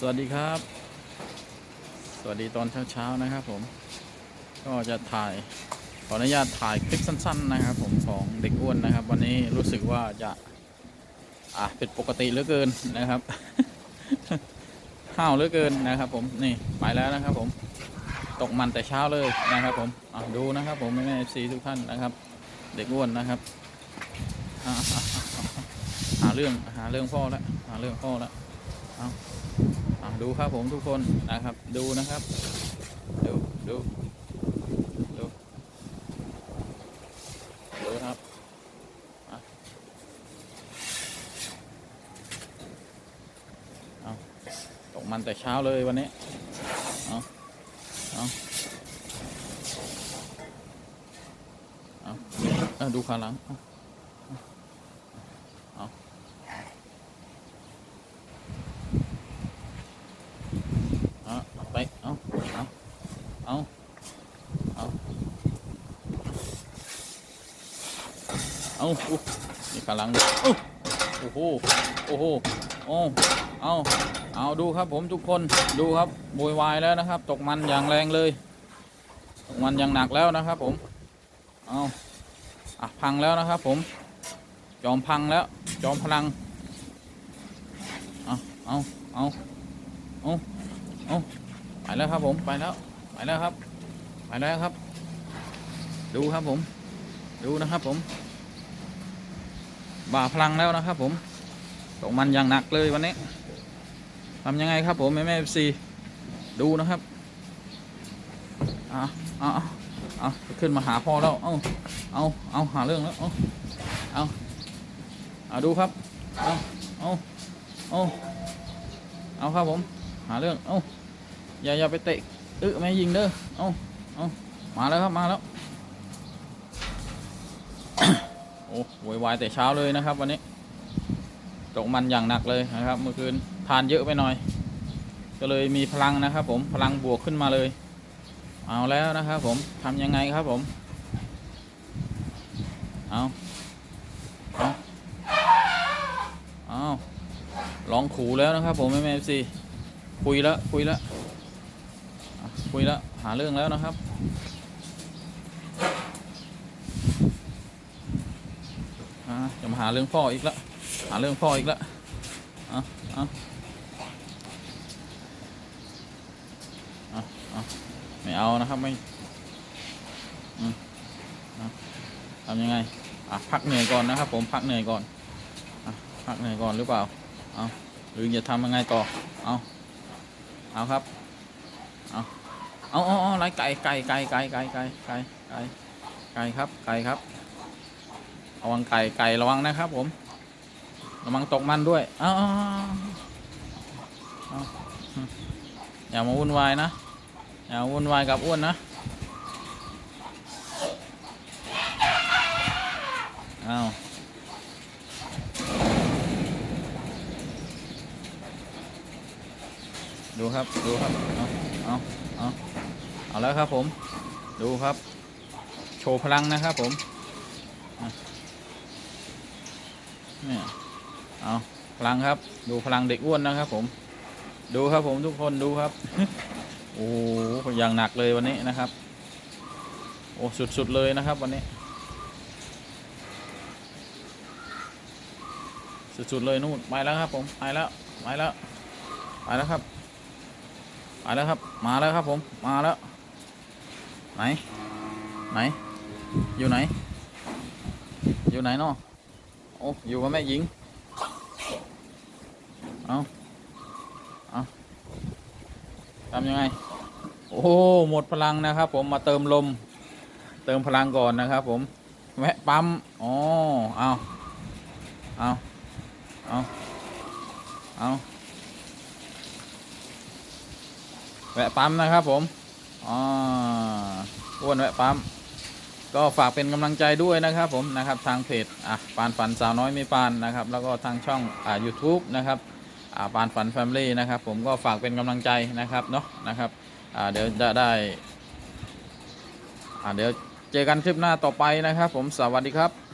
สวัสดีครับ สวัสดีตอนเช้าๆนะครับผม ก็จะถ่ายขออนุญาตถ่ายคลิปสั้น ๆ นะครับ ผมของเด็กอ้วนนะครับ วันนี้รู้สึกว่าจะอะเป็นปกติเหลือเกินนะครับห้าวเหลือเกินนะครับ ผมนี่ไปแล้วนะครับ ผมตกมันแต่เช้าเลยนะครับ ผมอะดูนะครับผมแม่เอฟซีทุกท่านนะครับ เด็กอ้วนนะครับหาเรื่องหาเรื่องพ่อแล้วหาเรื่องพ่อแล้วเอา ดูครับผมทุกคนนะครับ ดูนะครับ ดูดูดูดูครับเอาตกมันแต่เช้าเลยวันนี้เอาเอาเอาเอดูขาหลังเอา เอาเอาไป เอาเอา เอาเอาเอาอุ๊ยนี่ขาลังโอ้โหโอ้โหโอ้เอาเอาดูครับผมทุกคนดูครับโวยวายแล้วนะครับ ตกมันอย่างแรงเลยตกมันอย่างหนักแล้วนะครับผมเอาอะพังแล้วนะครับผม จอมพังแล้ว จอมพลังเอาเอาเอาเอาไปแล้วครับผมไปแล้ว ไปแล้วครับไปแล้วครับ ดูครับผม ดูนะครับผม บ่าพลังแล้วนะครับ ผมตกมันอย่างหนักเลยวันนี้ทำยังไงครับผมแม่แม่ซีดูนะครับอะเอาเอาเอาขึ้นมาหาพ่อแล้ว เอาเอาเอาหาเรื่องแล้ว เอาเอาเอาดูครับ เอาเอาเอาเอาครับผม หาเรื่อง เอาอย่าอย่าไปเตะ เอึไม่ยิงเด้อ เอาเอามาแล้วครับ มาแล้ว โอ้โวยวายแต่เช้าเลยนะครับ วันนี้ ตกมันอย่างหนักเลยนะครับ เมื่อคืนทานเยอะไปหน่อย ก็เลยมีพลังนะครับ ผม พลังบวกขึ้นมาเลย เอาแล้วนะครับ ผมทำยังไงครับผม เอาเอาเอาลองขู่แล้วนะครับ ผมไม่แม่ซีคุยแล้วคุยแล้ว คุยแล้วหาเรื่องแล้วนะครับอ่าจะมาหาเรื่องพ่ออีกล้วหาเรื่องพ่ออีกล้วเอาเอาเอาเอาไม่เอานะครับไม่ทำยังไง อะพักเหนื่อยก่อนนะครับ ผมพักเหนื่อยก่อน อะพักเหนื่อยก่อนหรือเปล่า เอาหรือจะทำยังไงต่อ เอาเอาครับ เอาเอาไรไก่ไก่ไก่ไก่ไก่ไก่ไก่ไก่ไก่ครับไก่ครับระวังไก่ไก่ระวังนะครับ ผม ระวังตกมันด้วยเอาเอาเอาอย่ามาวุ่นวายนะอย่ามาวุ่นวายกับอ้วนนะเอาดูครับ ดูครับ เอาเอาเอา เอาแล้วครับผมดูครับ โชว์พลังนะครับผมเนี่ยเอาพลังครับ ดูพลังเด็กอ้วนนะครับผม ดูครับผมทุกคนดูครับ โอ้อย่างหนักเลยวันนี้นะครับ โอ้สุดๆเลยนะครับวันนี้ สุดๆเลยนู่นไปแล้วครับผมไปแล้วไปแล้วไปแล้วครับไปแล้วครับ มาแล้วครับผมมาแล้ว ไหน ไหน อยู่ไหน อยู่ไหนเนาะโอ้อยู่กับแม่หญิง เอาเอาทำยังไง โอ้หมดพลังนะครับผมมาเติมลม เติมพลังก่อนนะครับผม แวะปั๊ม อ๋อ เอาเอาเอาเอาแวะปั๊มนะครับผม อ๋ออ้วนแวะปั๊มก็ฝากเป็นกำลังใจด้วยนะครับผมนะครับทางเพจอะปานฝันสาวน้อยไมีปานนะครับแล้วก็ทางช่องอ่า YouTube นะครับอ่าปานฝันแฟมิลี่นะครับผมก็ฝากเป็นกำลังใจนะครับเนาะนะครับอ่าเดี๋ยวจะได้อ่าเดี๋ยวเจอกันคลิปหน้าต่อไปนะครับผมสวัสดีครับ